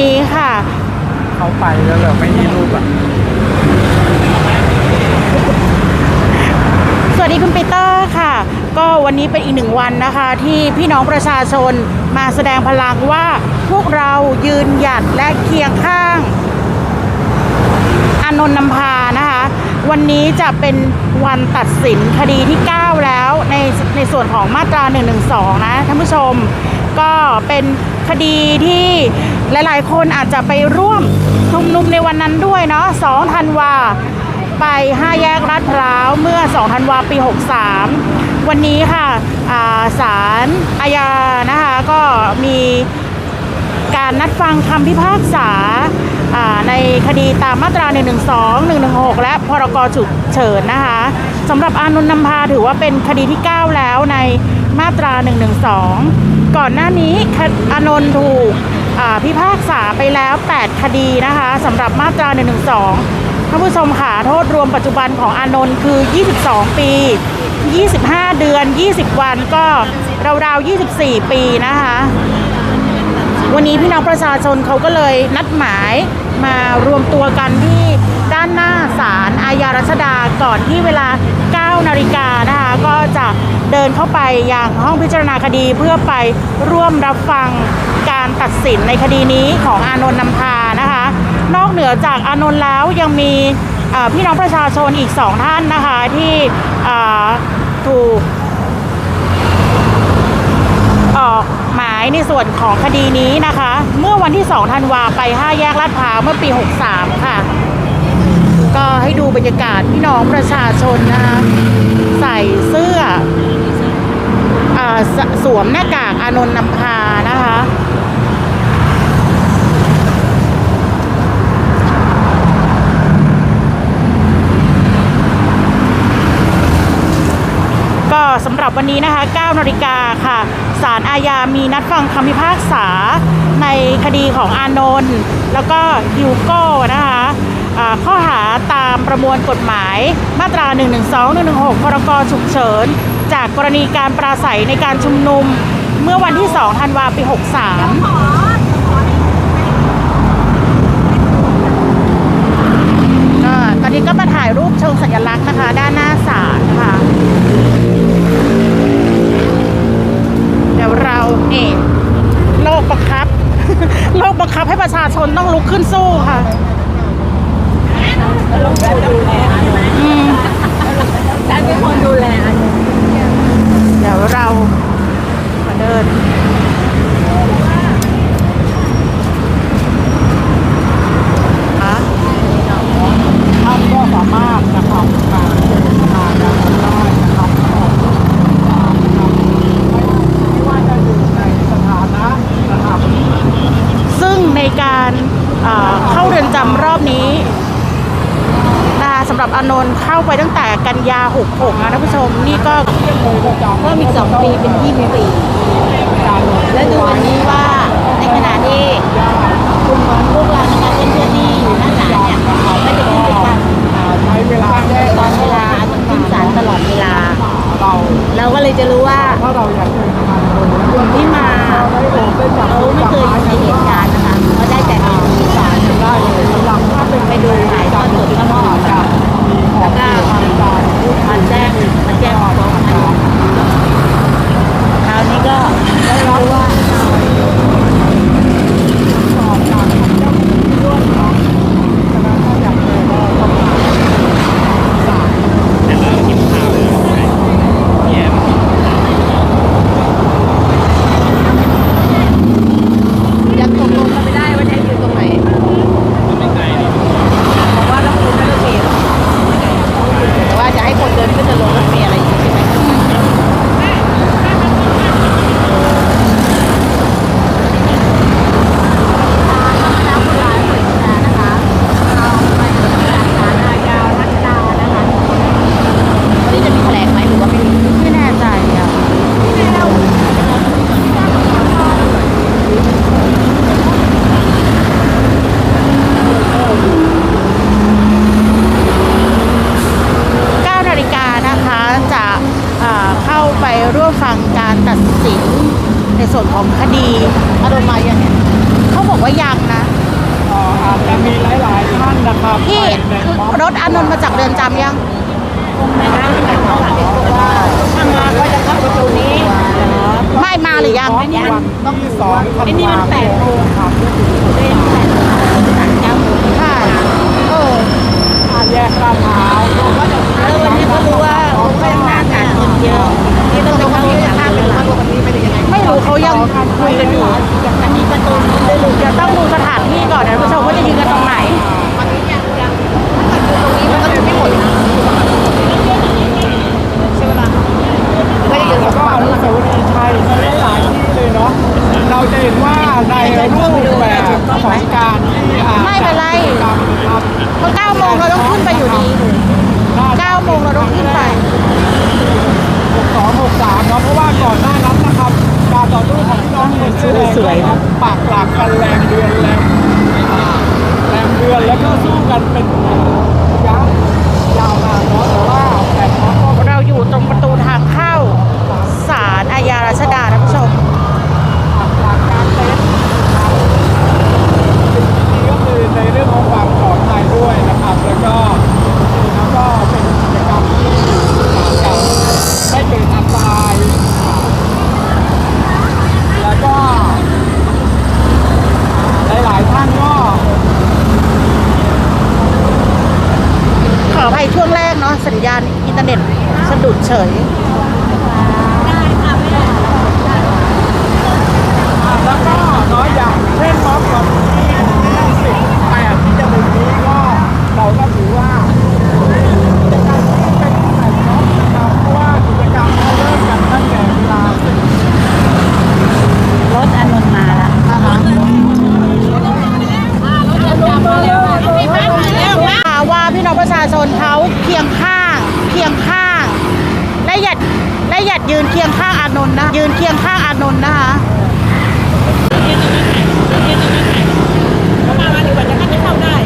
นนี้ค่ะ เขาไปแล้วเหรอไม่มีรูปอะ สวัสดีคุณปีเตอร์ค่ะ ก็วันนี้เป็นอีกหนึ่งวันนะคะ ที่พี่น้องประชาชนมาแสดงพลังว่าพวกเรายืนหยัดและเคียงข้าง อานนท์นำพานะคะ วันนี้จะเป็นวันตัดสินคดีที่ 9 แล้วในในส่วนของมาตรา 112 นะท่านผู้ชมก็เป็นคดีที่ หลายๆ คนอาจจะไปร่วมชุมนุมในวันนั้นด้วยเนาะ2ธันวาไป 5 แยกลาดพร้าวเมื่อ 2 ธันวาปี 63 วันนี้ค่ะาศาลอาญานะคะก็มีการนัดฟังคำพิพากษาาในคดีตามมาตรา 112 116 และพรกฉุกเฉินนะคะสำหรับอานนท์นำพาถือว่าเป็นคดีที่ 9 แล้วในมาตรา 112 ก่อนหน้านี้อานนท์ถูก พิพากษาไปแล้ว 8 คดีนะคะสำหรับมาตรา 112ท่านผู้ชมค่ะโทษรวมปัจจุบันของอานนท์คือ 22 ปี 25 เดือน 20 วันก็ราวๆ 24 ปีนะคะ วันนี้พี่น้องประชาชนเขาก็เลยนัดหมายมารวมตัวกันที่ด้านหน้าศาลอาญารัชดาก่อนที่เวลา 9 นาฬิกา เดินเข้าไปยังห้องพิจารณาคดีเพื่อไปร่วมรับฟังการตัดสินในคดีนี้ของอานนท์นำพานะคะ นอกเหนือจากอานนท์แล้วยังมีพี่น้องประชาชนอีกสองท่านนะคะที่ถูกออกหมายในส่วนของคดีนี้นะคะ เมื่อวันที่2ธันวาไป 5 แยกลาดพร้าวเมื่อปี 63 ค่ะ ก็ให้ดูบรรยากาศพี่น้องประชาชนนะคะ ส่เสื้ออาสสวมหน้ากากอานนท์นำพานะคะ ก็สำหรับวันนี้นะคะ9นาฬิกาค่ะศาลอาญามีนัดฟังคำพิพากษาในคดีของอานนท์แล้วก็ฮิวโก้นะคะ ข้อหาตามประมวลกฎหมายมาตรา 112 116 พรกฉุกเฉิน จากกรณีการปราศัยในการชุมนุมเมื่อวันที่ 2 ธันวาปี 63ก็ตอนนี้ก็มาถ่ายรูปเชิงสัญลักษณ์นะคะ ด้านหน้าศาลค่ะ เดี๋ยวเรานี่โลกบังคับ โลกบังคับให้ประชาชนต้องลุกขึ้นสู้ค่ะ อืมฉันเป็นคนดูแลอันนี้เดี๋ยวเรามาเดินอะท่านก็สามารถนะครับมาเจรจากันได้นะครับไม่ว่าจะอยู่ในสถานะนะครับ ซึ่งในการเอ่อเข้าเรือนจำรอบนี้ สำหรับอานนท์เข้าไปตั้งแต่กันยา 66 นะท่านผู้ชม นี่ก็เพิ่มอีก 2 ปีเป็น 20 ปี แล้วดูวันนี้ว่าในขณะที่กลุ่มของพวกเรานะคะเพื่อนๆที่อยู่ เข้าไปร่วมฟังการตัดสินในส่วนของคดีอารมณ์มาอย่างเนี้ยเขาบอกว่ายังนะอาจจะมีหลายหลายท่านนะครับพี่รถอานนท์มาจากเรือนจำยังไม่นถ้ามาก็จะเข้าประตูนี้ไม่มาหรือยังต้องมีสองอันนี้มันแปดโมงครับนแปดโมงค่ะเออแยกลาดพร้าวก็จะเออวันนี้ก็รู้ว่าโอ้ยนะ เงินเยอะนี่ต้องไปเข้าที่จะข้ามไปหรือว่าวันนี้ไม่ได้ยังไงไม่รู้เขายังคุยกันอยู่มันมีประตูนี้ด้วยลูกเดี๋ยวต้องดูสถานที่ก่อนนะท่านผู้ชมว่าจะยืนกันตรงไหนวันนี้ยังยังถ้าเกิดตรงนี้มันก็จะไม่หมดนะใช่เวลาไม่ได้เยอะแล้วก็อนุสาวรีย์ชัยในหลายๆที่เลยเนาะเราจะเห็นว่าในรูปแบบ ของการที่อ่าไม่เป็นไรกิจกรรมนะครับเพราะ9โมงเราต้องขึ้นไปอยู่ดี9โมงเราต้องขึ้นไป62 63เนาะเพราะว่าก่อนหน้านั้นนะครับการต่อสู้ของพี่น้องคนเสื้อแดงสวยๆก็ปากหลักกันแรงเดือนแรงอ่าแรงเดือนแล้วก็สู้กันเป็นระยะยาวนานเนาะแต่ว่าแต่พอก็ เราอยู่ตรงประตูทางเข้าศาลอาญารัชดาท่านผู้ชม หลักการเต้นนะครับสิ่งที่ดีก็คือในเรื่องของความปลอดภัยด้วยนะครับ แล้วก็แล้วก็เป็นกิจกรรมที่จะไม่เกิดอันตรายแล้วก็หลายๆท่านก็ ขออภัยช่วงแรกเนาะสัญญาณอินเทอร์เน็ตสะดุด เฉยแล้วก็น้อยอย่างเช่นม็อบของที่สิบแปดที่จะถึงนี้ก็เราก็ถือว่ากิจกรรเป็นแต่ม็อบนะครับเพราะว่ากิจกรรมเขาเริ่มกันตั้งแต่เวลาสิบรถอานนท์มาแล้วนะคะค่ะว่าพี่น้องประชาชนเขาเคียงข้างเคียงข้าง ยืนเคียงข้างอานนท์นะ ยืนเคียงข้างอานนท์นะคะเขามาดีกว่าจะให้เข้าได้